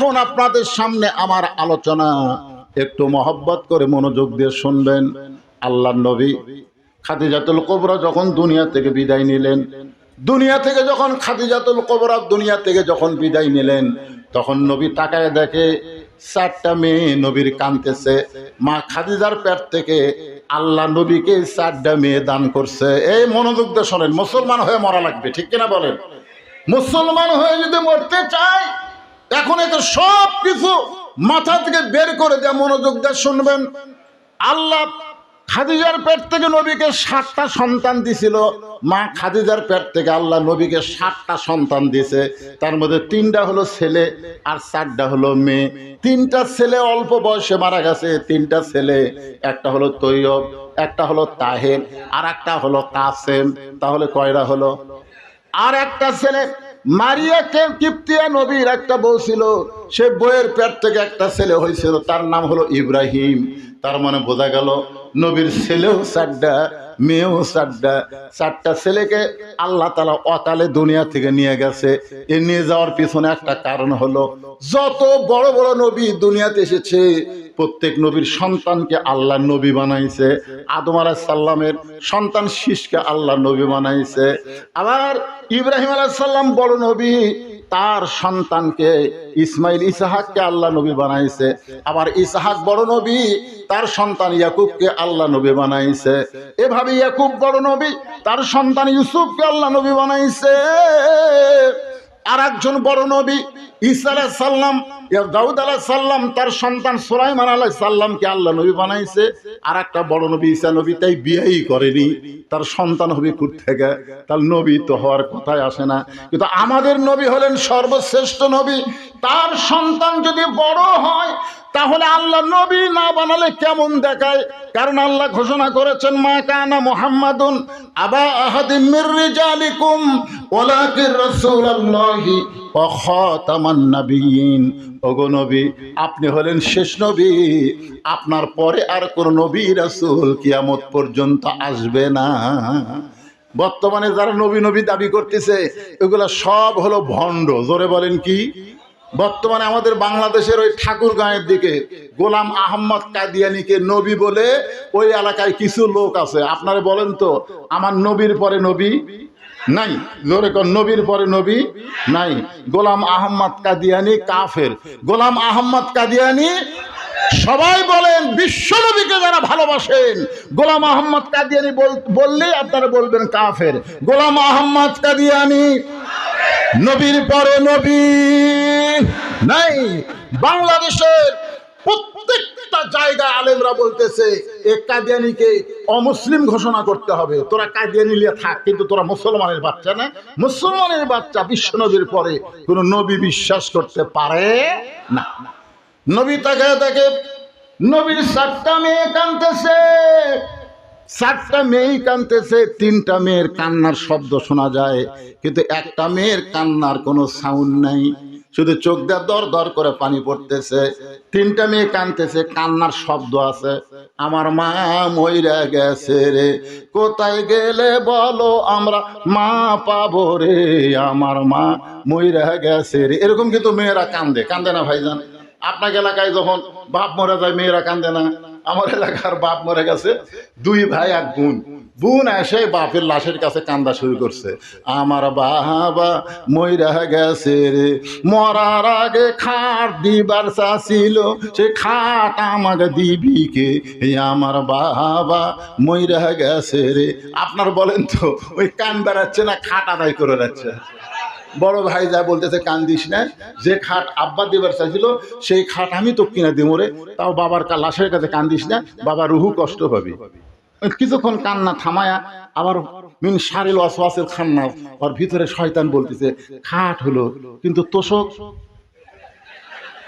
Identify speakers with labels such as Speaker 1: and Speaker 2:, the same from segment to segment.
Speaker 1: এখন আপনাদের সামনে আমার আলোচনা। একটু মহব্বত করে মনোযোগ দিয়ে শুনবেন। আল্লাহ নবী খাদিজাতুল কোবরা যখন দুনিয়া থেকে বিদায় নিলেন, দুনিয়া থেকে যখন খাদিজাতুল কোবরা দুনিয়া থেকে যখন বিদায় নিলেন, তখন নবী তাকায় দেখে চারটা মেয়ে নবীর কানতেছে মা খাদিজার পেট থেকে আল্লাহ নবীকে চারটা মেয়ে দান করছে। এই মনোযোগ দিয়ে শোনেন, মুসলমান হয়ে মরা লাগবে, ঠিক কিনা বলেন? মুসলমান হয়ে যদি মরতে চায় এখন এতে সব কিছু মাথা থেকে বের করে দেয় মনোযোগ দিয়ে শুনবেন। আল্লাহ খাদিজার পেট থেকে নবীকে সাতটা সন্তান দিছিল। মা খাদিজার পেট থেকে আল্লাহ নবীকে সাতটা সন্তান দিয়েছে। তার মধ্যে তিনটা হলো ছেলে আর চারটা হলো মেয়ে। তিনটা ছেলে অল্প বয়সে মারা গেছে, তিনটা ছেলে, একটা হলো তৈয়ব, একটা হলো তাহের আর একটা হলো কাসেম। তাহলে কয়রা হলো? আর একটা ছেলে মারিয়া কিপ্তিয়া নবীর একটা বউ ছিল, সে বইয়ের পেট থেকে একটা ছেলে হয়েছিল, তার নাম হলো ইব্রাহিম। তার মানে বোঝা গেল, নবীর ছেলেও চারটা, মেয়েও চারটা। চারটা ছেলেকে আল্লাহ তালা অকালে দুনিয়া থেকে নিয়ে গেছে। এ নিয়ে যাওয়ার পিছনে একটা কারণ হলো, যত বড় বড় নবী দুনিয়াতে এসেছে প্রত্যেক নবীর সন্তানকে আল্লাহ নবী বানাইছে। আদম আলাহ সাল্লামের সন্তান শীষকে আল্লাহ নবী বানাইছে। আবার ইব্রাহিম আলাহ সাল্লাম বড় নবী, তার সন্তানকে ইসমাইল ইসাহাককে আল্লাহ নবী বানাইছে। আবার ইসাহাক বড় নবী, তার সন্তান ইয়াকুবকে আল্লাহ নবী বানাইছে। এভাবে ইয়াকুব বড় নবী, তার সন্তান ইউসুফকে আল্লাহ নবী বানাইছে। আর একজন বড় নবী ঈসা আলাহ সাল্লাম দাউদ আলাহ সাল্লাম তার সন্তান সুলাইমান আলাহ সাল্লামকে আল্লাহ নবী বানাইছে। আর একটা বড় নবী ঈসা নবী, তাই বিয়েই করেনি। তার সন্তান হবে কুট থেকে তার নবী তো হওয়ার কথাই আসে না। কিন্তু আমাদের নবী হলেন সর্বশ্রেষ্ঠ নবী। তার সন্তান যদি বড় হয়, তাহলে আল্লাহ নবী না বানালে কেমন দেখায়? কারণ আল্লাহ ঘোষণা করেছেন, মা কানা মুহাম্মাদুন আবা আহাদিম মির রিজালিকুম ওয়ালাকির রাসূলুল্লাহি আপনি হলেন শেষ নবী। আপনার পরে আর কোন নবী রাসুল কিয়ামত পর্যন্ত আসবে না। বর্তমানে যারা নবী নবী দাবি করতেছে, এগুলা সব হলো ভণ্ড। জোরে বলেন কি? বর্তমানে আমাদের বাংলাদেশের ওই ঠাকুর গাঁয়ের দিকে গোলাম আহম্মদ কাদিয়ানিকে নবী বলে ওই এলাকায় কিছু লোক আছে। আপনারা বলেন তো, আমার নবীর পরে নবী? নাই। জোরে কর, নবীর পরে নবী নাই। গোলাম আহম্মদ কাদিয়ানি কাফের। গোলাম আহম্মদ কাদিয়ানি, সবাই বলেন, বিশ্ব নবীকে যারা ভালোবাসেন, গোলাম আহম্মদ কাদিয়ানি বল- বললেই আপনারা বলবেন কাফের। গোলাম আহম্মদ কাদিয়ানি, নবীর পরে নবী নাই। বাংলাদেশের প্রত্যেকটা জায়গায় আলেমরা বলতেছে এ কাদিয়ানিকে অমুসলিম ঘোষণা করতে হবে। তোরা কাদিয়ানি নিয়ে থাক, কিন্তু তোরা মুসলমানের বাচ্চা না। মুসলমানের বাচ্চা বিশ্ব নবীর পরে কোনো নবী বিশ্বাস করতে পারে না। নবী তাকে তাকে নবীর সাতটা মেয়ে কানতেছে চারটা মেয়েই কানতেছে তিনটা মেয়ের কান্নার শব্দ শোনা যায়, কিন্তু একটা মেয়ের কান্নার কোনো সাউন্ড নাই। শুধু চোখ দিয়ে দর দর করে পানি পড়তেছে। তিনটা মেয়ে কানতেছে কান্নার শব্দ আছে। আমার মা মইরা গেছে রে, কোথায় গেলে বলো আমরা মা পাবো রে? আমার মা মইরা গেছে রে। এরকম কিন্তু মেয়েরা কান্দে। কান্দে না ভাইজান? আপনাকে এলাকায় যখন বাপ মরে যায়, মেয়েরা কান্দে না? আমার এলাকার বাপ মরে গেছে, দুই ভাই এক বোন। বোন এসে বাপের লাশের কাছে কান্দা শুরু করছে। আমার বাবা মইরা গেছে রে, মরার আগে খাট দিবার চাছিল সে খাট আমাকে দিবি কে? আমার বাবা মইরা গেছে রে। আপনার বলেন তো, ওই কান বেড়াচ্ছে না, খাট আদায় করে যাচ্ছে বড় ভাই যা বলতেছে কান্দিস না। যে খাট আব্বা দেবার চাইছিল সেই খাট আমি তো কিনা দিব রে। তাও বাবার লাশের কাছে কান্দিস না, বাবা রুহু কষ্ট পাবি। কিছুক্ষণ কান্না থামায়া আবার মিন সারিল ওয়াসওয়াসের খান্না ওর ভিতরে শয়তান বলতেছে, খাট হলো, কিন্তু তোষক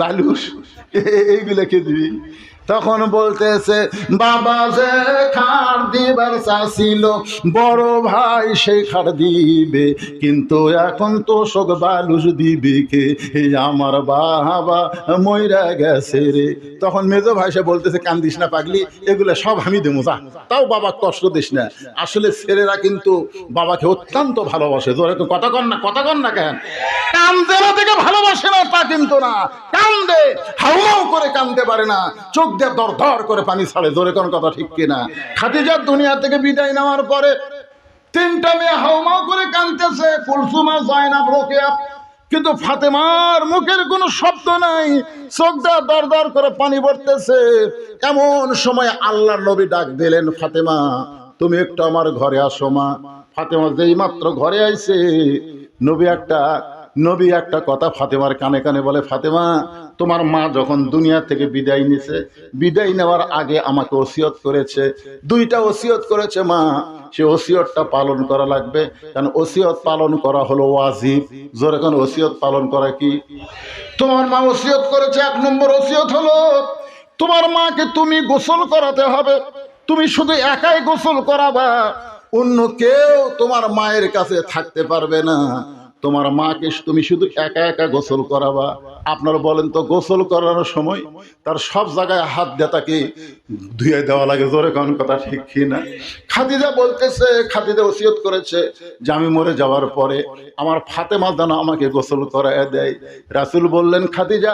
Speaker 1: বালুস এইগুলো কে দিবি? তখন বলতেছে, বাবা যে খার দিবার চাছিল বড় ভাই সে খার দিবে। কিন্তু এখন তো শোক বালুস দিবে কে? আমার বাবা মইরা গেছে রে। তখন মেজো ভাই সে বলতেছে, কান্দিস না পাগলি, এগুলো সব আমি দেবো, যা। তাও বাবা কষ্ট দিস না। আসলে ছেলেরা কিন্তু বাবাকে অত্যন্ত ভালোবাসে। জোরে তো কথা কন না, কথা কন না কেন? কান্দে না থেকে ভালোবাসে না তা কিন্তু না। কান্দে, হাউমাউ করে কান্দতে পারে না। চোখ দিয়ে দর দর করে পানি ছাড়ে, জোরে কোন কথা ঠিক কিনা? খাদিজার দুনিয়া থেকে বিদায় নেওয়ার পরে তিনটা মেয়ে হাউমাউ করে কান্দতেছে কুলসুমা জয়নাব রোকেয়া। কিন্তু ফাতেমার মুখের কোনো শব্দ নাই চোখটা দর করে পানি পড়তেছে। এমন সময় আল্লাহর নবী ডাক দিলেন, ফাতেমা, তুমি একটু আমার ঘরে আসো মা। ফাতেমা যেই মাত্র ঘরে আইছে, নবী একটা নবী একটা কথা ফাতেমার কানে কানে বলে, ফাতেমা তোমার মা যখন দুনিয়া থেকে বিদায় নিছে, বিদায় নেওয়ার আগে আমাকে ওসিয়ত করেছে। দুইটা ওসিয়ত করেছে মা, সে ওসিয়তটা পালন করা লাগবে। কারণ ওসিয়ত পালন করা হলো ওয়াজিব। জোরে কোন ওসিয়ত পালন করা কি? তোমার মা ওসিয়ত করেছে, এক নম্বর ওসিয়ত হলো, তোমার মাকে তুমি গোসল করাতে হবে। তুমি শুধু একাই গোসল করাবা। অন্য কেউ তোমার মায়ের কাছে থাকতে পারবে না। তোমার মাকে তুমি শুধু একা একা গোসল করাবা। আপনারা বলেন তো, গোসল করানোর সময় তার সব জায়গায় হাত দিয়ে তাকে ধুয়ে দেওয়া লাগে, জোরে কোন কথা ঠিক কি না? খাদিজা বলতেছে, খাদিজা ওসিয়ত করেছে যে আমি মরে যাওয়ার পরে আমার ফাতেমা যেন আমাকে গোসল করায় দেয়। রাসুল বললেন, খাদিজা,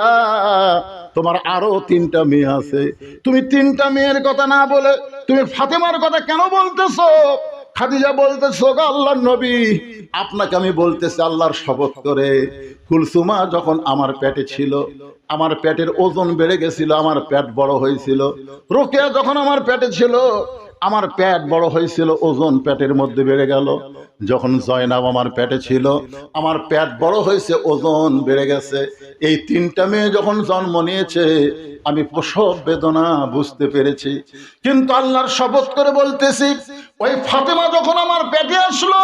Speaker 1: তোমার আরও তিনটা মেয়ে আছে। তুমি তিনটা মেয়ের কথা না বলে তুমি ফাতেমার কথা কেন বলতেছো? খাদিজা বলতেছ আল্লাহর নবী। আপনাকে আমি বলতেছি, আল্লাহর শপথ করে। কুলসুমা যখন আমার পেটে ছিল, আমার পেটের ওজন বেড়ে গেছিল, আমার পেট বড় হয়েছিল। রোকেয়া যখন আমার পেটে ছিল আমার প্যাট বড় হয়েছিল, ওজন প্যাটের মধ্যে বেড়ে গেল। যখন জয়নাব আমার পেটে ছিল, আমার প্যাট বড় হয়েছে, ওজন বেড়ে গেছে। এই তিনটা মেয়ে যখন জন্ম নিয়েছে, আমি প্রসব বেদনা বুঝতে পেরেছি। কিন্তু আল্লাহর শপথ করে বলতেছি, ওই ফাতেমা যখন আমার পেটে আসলো,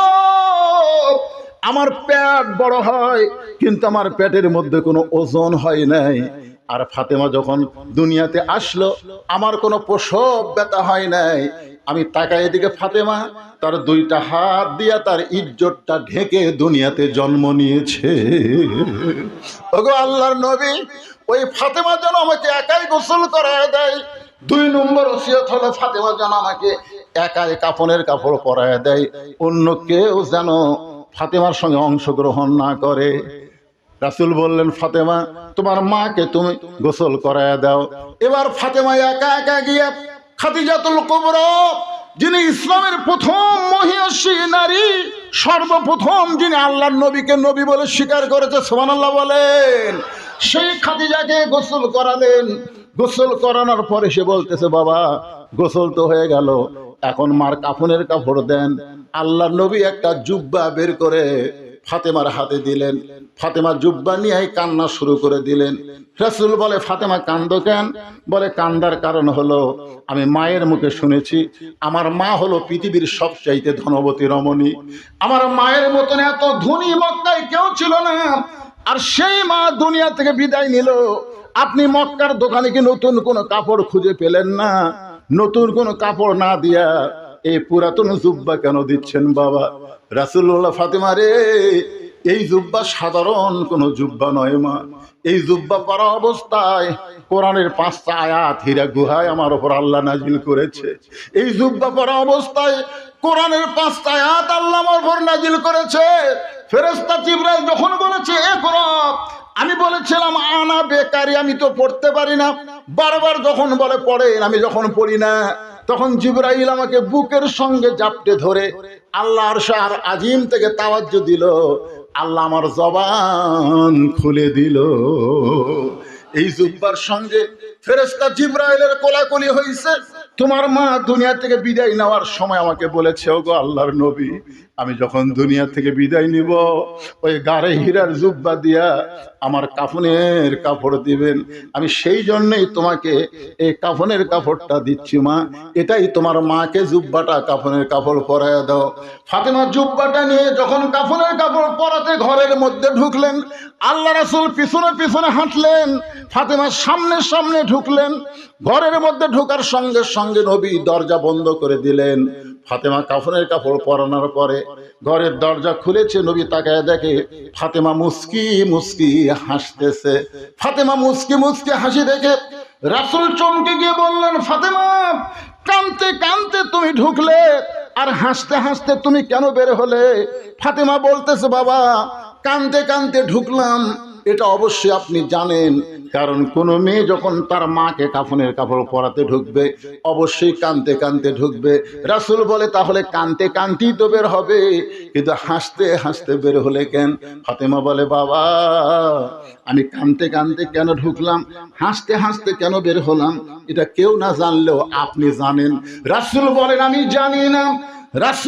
Speaker 1: আমার প্যাট বড় হয়, কিন্তু আমার প্যাটের মধ্যে কোনো ওজন হয় নাই। আর ফাতেমা যখন দুনিয়াতে আসলো, আমার কোনো প্রসব ব্যথা হয় নাই। আমি তাকাই এদিকে ফাতেমা, তার দুইটা হাত দিয়া তার ইজ্জতটা ঢেকে দুনিয়াতে জন্ম নিয়েছে। ওগো আল্লাহর নবী, ওই ফাতেমা যেন আমাকে একাই গোসল করায় দেয়। দুই নম্বর ওসিয়ত হলো ফাতেমা যেন আমাকে একাই কাপনের কাপড় পরায় দেয়। অন্য কেউ যেন ফাতেমার সঙ্গে অংশগ্রহণ না করে। রাসুল বললেন, ফাতেমা, তোমার মাকে তুমি গোসল করায় দাও। এবার ফাতেমা একা একা গিয়ে খাদিজাতুল কুবরা, যিনি ইসলামের প্রথম মহিষী নারী, সর্বপ্রথম যিনি আল্লাহর নবীকে নবী বলে স্বীকার করেছে, সুবহানাল্লাহ বলেন। সেই খাদিজাকে গোসল করালেন। গোসল করানোর পরে সে বলতেছে, বাবা, গোসল তো হয়ে গেল। এখন মার কাফনের কাপড় দেন। আল্লাহ নবী একটা জুব্বা বের করে ফাতেমার হাতে দিলেন। ফাতেমা জুব্বা নিয়ে কান্না শুরু করে দিলেন। রাসুল বলে, ফাতেমা, কান্দ কেন? বলে, কান্দার কারণ হলো, আমি মায়ের মুখে শুনেছি, আমার মা হলো পৃথিবীর সবচাইতে ধনবতী রমণী। আমার মায়ের মতন এত ধনী মক্কায় কেউ ছিল না। আর সেই মা দুনিয়া থেকে বিদায় নিল। আপনি মক্কার দোকানে কি নতুন কোনো কাপড় খুঁজে পেলেন না? নতুন কোনো কাপড় না দিয়া এই পুরাতন জুব্বা কেন দিচ্ছেন বাবা? রাসুল্লাহ ফাতেমা রে, এই জুব্বা সাধারণ কোনো জুব্বা নয় মা। এই জুব্বা পরা অবস্থায় কোরআনের পাঁচটা আয়াত হীরা গুহায় আমার ওপর আল্লাহ নাজিল করেছে। এই জুব্বা পরা অবস্থায় কোরআনের পাঁচটা আয়াত আল্লাহ আমার ওপর নাজিল করেছে। ফেরেস্তা চিবরাল যখন বলেছে, এ কোরআন আমি বলেছিলাম, আনা বেকারি, আমি তো পড়তে পারি না। বারবার যখন বলে, পড়েন, আমি যখন পড়ি না। তখন জিব্রাইল আমাকে বুকের সঙ্গে জাপটে ধরে আল্লাহর শাহ আজিম থেকে তাওয়াজ্য দিল। আল্লাহ আমার জবান খুলে দিল। এই জুব্বার সঙ্গে ফেরেস্তা জিব্রাইলের কোলাকুলি হয়েছে তোমার মা দুনিয়া থেকে বিদায় নেওয়ার সময় আমাকে বলেছে, ওগো আল্লাহর নবী, আমি যখন দুনিয়া থেকে বিদায় নিব, ওই গাড়ে হীরার জুব্বা দিয়া আমার কাফনের কাপড় দিবেন। আমি সেই জন্যই তোমাকে এই কাফনের কাপড়টা দিচ্ছি, মা। এটাই তোমার মাকে জুব্বাটা কাফনের কাপড় পরাইয়া দাও। ফাতেমা জুব্বাটা নিয়ে যখন কাফনের কাপড় পরাতে ঘরের মধ্যে ঢুকলেন, আল্লাহ রাসুল পিছনে পিছনে হাঁটলেন ফাতেমা সামনে সামনে ঢুকলেন। ঘরের মধ্যে ঢোকার সঙ্গে সঙ্গে নবী দরজা বন্ধ করে দিলেন। ফাতেমা কাফনের কাপড় পরানোর পরে ঘরের দরজা খুলেছে, নবী তাকায় দেখে ফাতেমা মুস্কি মুস্কি হাসতেছে। ফাতেমা মুস্কি মুস্কি হাসি দেখে রাসুল চমকে গিয়ে বললেন, ফাতেমা, কানতে কানতে তুমি ঢুকলে আর হাসতে হাসতে তুমি কেন বের হলে? ফাতেমা বলতেছে, বাবা, কানতে কানতে ঢুকলাম এটা অবশ্যই আপনি জানেন, কারণ কোন মেয়ে যখন তার মাকে কাফনের কাপড় পরাতে ঢুকবে, অবশ্যই কানতে কানতে ঢুকবে। রাসুল বলে, তাহলে কানতে কানতেই তো বের হবে। কিন্তু হাসতে হাসতে বের হলে কেন? ফাতেমা বলে, বাবা, আমি কানতে কানতে কেন ঢুকলাম? হাসতে হাসতে কেন বের হলাম? এটা কেউ না জানলেও আপনি জানেন। রাসুল বলেন, আমি জানি না। রাসুল